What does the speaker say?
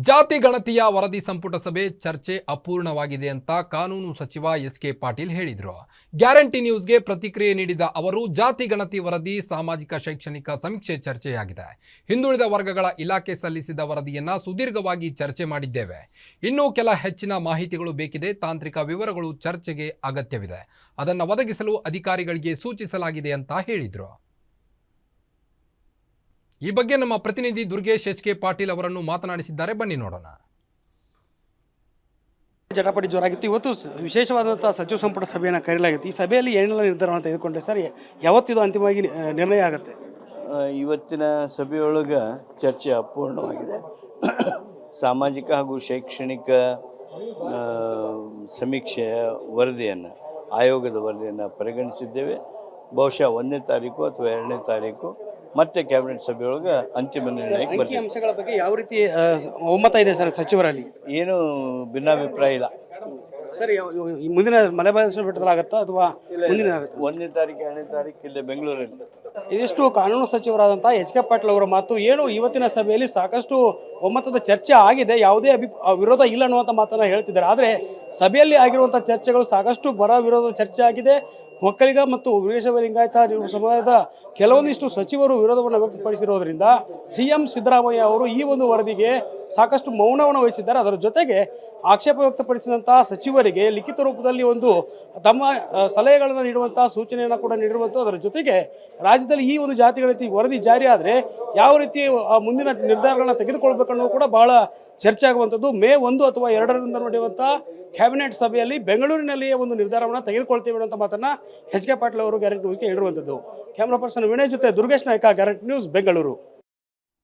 ಜಾತಿ ಗಣತಿಯ ವರದಿ ಸಂಪುಟ ಸಭೆ ಚರ್ಚೆ ಅಪೂರ್ಣವಾಗಿದೆ ಅಂತ ಕಾನೂನು ಸಚಿವ ಎಸ್ ಕೆ ಪಾಟೀಲ್ ಹೇಳಿದರು. ಗ್ಯಾರಂಟಿ ನ್ಯೂಸ್ಗೆ ಪ್ರತಿಕ್ರಿಯೆ ನೀಡಿದ ಅವರು, ಜಾತಿ ಗಣತಿ ವರದಿ, ಸಾಮಾಜಿಕ ಶೈಕ್ಷಣಿಕ ಸಮೀಕ್ಷೆ ಚರ್ಚೆಯಾಗಿದೆ. ಹಿಂದುಳಿದ ವರ್ಗಗಳ ಇಲಾಖೆ ಸಲ್ಲಿಸಿದ ವರದಿಯನ್ನು ಸುದೀರ್ಘವಾಗಿ ಚರ್ಚೆ ಮಾಡಿದ್ದೇವೆ. ಇನ್ನೂ ಕೆಲ ಹೆಚ್ಚಿನ ಮಾಹಿತಿಗಳು ಬೇಕಿದೆ, ತಾಂತ್ರಿಕ ವಿವರಗಳು ಚರ್ಚೆಗೆ ಅಗತ್ಯವಿದೆ. ಅದನ್ನು ಒದಗಿಸಲು ಅಧಿಕಾರಿಗಳಿಗೆ ಸೂಚಿಸಲಾಗಿದೆ ಅಂತ ಹೇಳಿದರು. ಈ ಬಗ್ಗೆ ನಮ್ಮ ಪ್ರತಿನಿಧಿ ದುರ್ಗೇಶ್ ಎಚ್ ಕೆ ಪಾಟೀಲ್ ಅವರನ್ನು ಮಾತನಾಡಿಸಿದ್ದಾರೆ. ಬನ್ನಿ ನೋಡೋಣ. ಜಟಾಪಟಿ ಜೋರಾಗಿತ್ತು. ಇವತ್ತು ವಿಶೇಷವಾದಂಥ ಸಚಿವ ಸಂಪುಟ ಸಭೆಯನ್ನು ಕರೆಯಲಾಗಿತ್ತು. ಈ ಸಭೆಯಲ್ಲಿ ಏನೆಲ್ಲ ನಿರ್ಧಾರವನ್ನು ತೆಗೆದುಕೊಂಡ್ರೆ ಸರ್ ಯಾವತ್ತಿದು ಅಂತಿಮವಾಗಿ ನಿ- ನಿರ್ಣಯ ಆಗುತ್ತೆ? ಇವತ್ತಿನ ಸಭೆಯೊಳಗೆ ಚರ್ಚೆ ಅಪೂರ್ಣವಾಗಿದೆ. ಸಾಮಾಜಿಕ ಹಾಗೂ ಶೈಕ್ಷಣಿಕ ಸಮೀಕ್ಷೆ ಸಮೀಕ್ಷೆಯ ವರದಿಯನ್ನು ಆಯೋಗದ ವರದಿಯನ್ನು ಪರಿಗಣಿಸಿದ್ದೇವೆ. ಬಹುಶಃ ಒಂದನೇ ತಾರೀಕು ಅಥವಾ ಎರಡನೇ ತಾರೀಕು ಮತ್ತೆ ಕ್ಯಾಬಿನೆಟ್ ಸಭೆಯೊಳಗೆ ಅಂತಿಮ ನಿರ್ಣಯಕ್ಕೆ ಅಂಕಿ ಬರ್ತೀವಿ. ಅಂಶಗಳ ಬಗ್ಗೆ ಯಾವ ರೀತಿ ಆ, ಸ- ಒಮ್ಮತ ಇದೆ ಸರ್ ಸಚಿವರಲ್ಲಿ? ಏನು ಭಿನ್ನಾಭಿಪ್ರಾಯ ಇಲ್ಲ. ಸರ್ ಯಾವ- ಯಾವ- ಈ ಮುಂದಿನ ಮಲೆ ಬೆಟ್ಟದಲ್ಲಿ ಆಗುತ್ತಾ ಅಥವಾ ಮುಂದಿನ ಆಗುತ್ತಾ? ಒಂದನೇ ತಾರೀಕು ಎರಡನೇ ತಾರೀಕು ಇಲ್ಲೇ ಬೆಂಗಳೂರಲ್ಲಿ. ಇದಿಷ್ಟು ಕಾನೂನು ಸಚಿವರಾದಂತಹ ಎಚ್ ಕೆ ಪಾಟೀಲ್ ಅವರ ಮಾತು ಏನು ಇವತ್ತಿನ ಸಭೆಯಲ್ಲಿ ಸಾಕಷ್ಟು ಒಮ್ಮತದ ಚರ್ಚೆ ಆಗಿದೆ ಯಾವುದೇ ಅಭಿ ಆ, ವಿರೋಧ ಇಲ್ಲ ಅನ್ನುವಂಥ ಮಾತನ್ನ ಹೇಳ್ತಿದ್ದಾರೆ. ಆದರೆ ಸಭೆಯಲ್ಲಿ ಆಗಿರುವಂಥ ಚರ್ಚೆಗಳು ಸಾಕಷ್ಟು ಬರ ವಿರೋಧ ಚರ್ಚೆ ಆಗಿದೆ. ಒಕ್ಕಲಿಗ ಮತ್ತು ವೀರಶೈವ ಲಿಂಗಾಯತ ಸಮುದಾಯದ ಕೆಲವೊಂದಿಷ್ಟು ಸಚಿವರು ವಿರೋಧವನ್ನು ವ್ಯಕ್ತಪಡಿಸಿರೋದ್ರಿಂದ ಸಿ ಎಂ ಸಿದ್ದರಾಮಯ್ಯ ಅವರು ಈ ಒಂದು ವರದಿಗೆ ಸಾಕಷ್ಟು ಮೌನವನ್ನು ವಹಿಸಿದ್ದಾರೆ. ಅದರ ಜೊತೆಗೆ ಆಕ್ಷೇಪ ವ್ಯಕ್ತಪಡಿಸಿದಂತಹ ಸಚಿವರಿಗೆ ಲಿಖಿತ ರೂಪದಲ್ಲಿ ಒಂದು ತಮ್ಮ ಸಲಹೆಗಳನ್ನು ನೀಡುವಂತಹ ಸೂಚನೆಯನ್ನು ಕೂಡ ನೀಡಿರುವಂಥದ್ದು ಅದರ ಜೊತೆಗೆ ರಾಜ್ಯದಲ್ಲಿ ಈ ಒಂದು ಜಾತಿಗಳ ರೀತಿ ವರದಿ ಜಾರಿಯಾದರೆ ಯಾವ ರೀತಿ ಮುಂದಿನ ನಿರ್ಧಾರಗಳನ್ನ ತೆಗೆದುಕೊಳ್ಬೇಕು ಅನ್ನೋದು ಕೂಡ ಬಹಳ ಚರ್ಚೆ ಆಗುವಂಥದ್ದು ಮೇ ಒಂದು ಅಥವಾ ಎರಡರಿಂದ ನಡೆಯುವಂಥ ಕ್ಯಾಬಿನೆಟ್ ಸಭೆಯಲ್ಲಿ ಬೆಂಗಳೂರಿನಲ್ಲಿಯೇ ಒಂದು ನಿರ್ಧಾರವನ್ನು ತೆಗೆದುಕೊಳ್ತೇವೆ ಅನ್ನೋಂಥ ಮಾತನ್ನ ಎಚ್ ಕೆ ಪಾಟೀಲ್ ಅವರು ಗ್ಯಾರಂಟಿ ನ್ಯೂಸ್ಗೆ ಹೇಳಿರುವಂಥದ್ದು ಕ್ಯಾಮ್ರಾ ಪರ್ಸನ್ ವಿನಯ್ ಜೊತೆ ದುರ್ಗೇಶ್ ನಾಯ್ಕ, ಗ್ಯಾರಂಟಿ ನ್ಯೂಸ್ ಬೆಂಗಳೂರು.